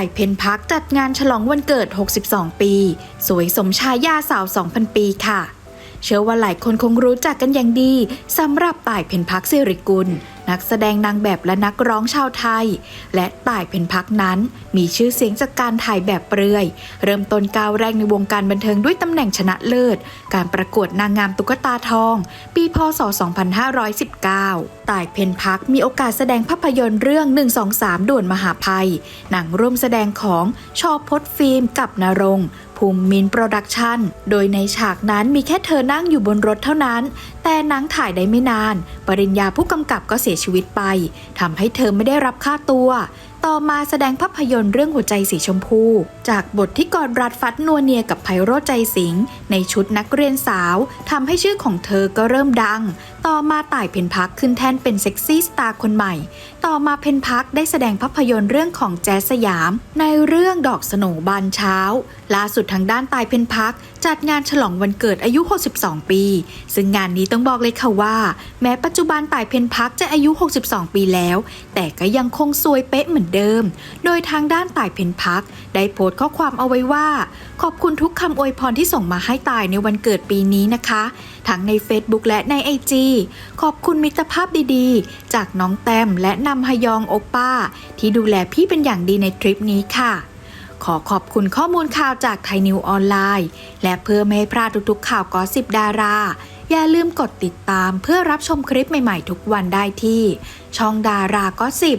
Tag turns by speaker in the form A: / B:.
A: ต่ายเพนพักจัดงานฉลองวันเกิด 62 ปี สวยสมชายาสาว 2,000 ปีค่ะ เชื่อว่าหลายคนคงรู้จักกันอย่างดีสำหรับต่ายเพนพักสิริกุล นักแสดงนางแบบและนักร้องชาวไทย และต่ายเพนพักนั้น มีชื่อเสียงจากการถ่ายแบบเปลือย เริ่มต้นก้าวแรกในวงการบันเทิงด้วยตำแหน่งชนะเลิศ การประกวดนางงามตุ๊กตาทอง ปีพศ 2519 ต่ายเพนพักมีโอกาสแสดงภาพยนตร์เรื่อง 123 ด่วนมหาภัย หนังร่วมแสดงของชอพดฟิล์มกับนรงภูมิมินโปรดักชั่นโดยในฉากนั้นมีแค่เธอนั่งอยู่บนรถเท่านั้น แต่หนังถ่ายได้ไม่นาน ปริญญาผู้กำกับก็เสียชีวิตไปทำให้เธอไม่ได้รับค่าตัวต่อมาแสดงภาพยนตร์เรื่องหัวใจสีชมพู จากบทที่กอดรัดฟัดนัวเนียกับไพโรจใจสิงห์ในชุดนักเรียนสาวทำให้ชื่อของเธอก็เริ่มดัง ต่อมาต่ายเพนพักขึ้นแท่นเป็นเซ็กซี่สตาร์คนใหม่ ต่อมาเพนพักได้แสดงภาพยนตร์เรื่องของแจ๊สสยาม ในเรื่องดอกสโนบานเช้าล่าสุดทางด้านตายเพนพักจัดงานฉลองวันเกิดอายุ 62 ปี ซึ่งงานนี้ต้องบอกเลยค่ะว่า แม้ปัจจุบันตายเพนพักจะอายุ 62 ปีแล้ว แต่ก็ยังคงสวยเป๊ะเหมือนเดิม โดยทางด้านตายเพนพัก ได้โพสต์ข้อความเอาไว้ว่า ขอบคุณทุกคำอวยพรที่ส่งมาให้ตายในวันเกิดปีนี้นะคะ ทั้งใน Facebook และใน IG ขอบคุณมิตรภาพดีๆ จากน้องแต้มและนำฮยองโอปป้า ที่ดูแลพี่เป็นอย่างดีในทริปนี้ค่ะขอขอบคุณข้อมูลข่าวจากไทยนิวออนไลน์ และเพื่อไม่ให้พลาดทุกๆข่าวก็สิบดารา อย่าลืมกดติดตามเพื่อรับชมคลิปใหม่ๆทุกวันได้ที่ ช่องดาราก็สิบ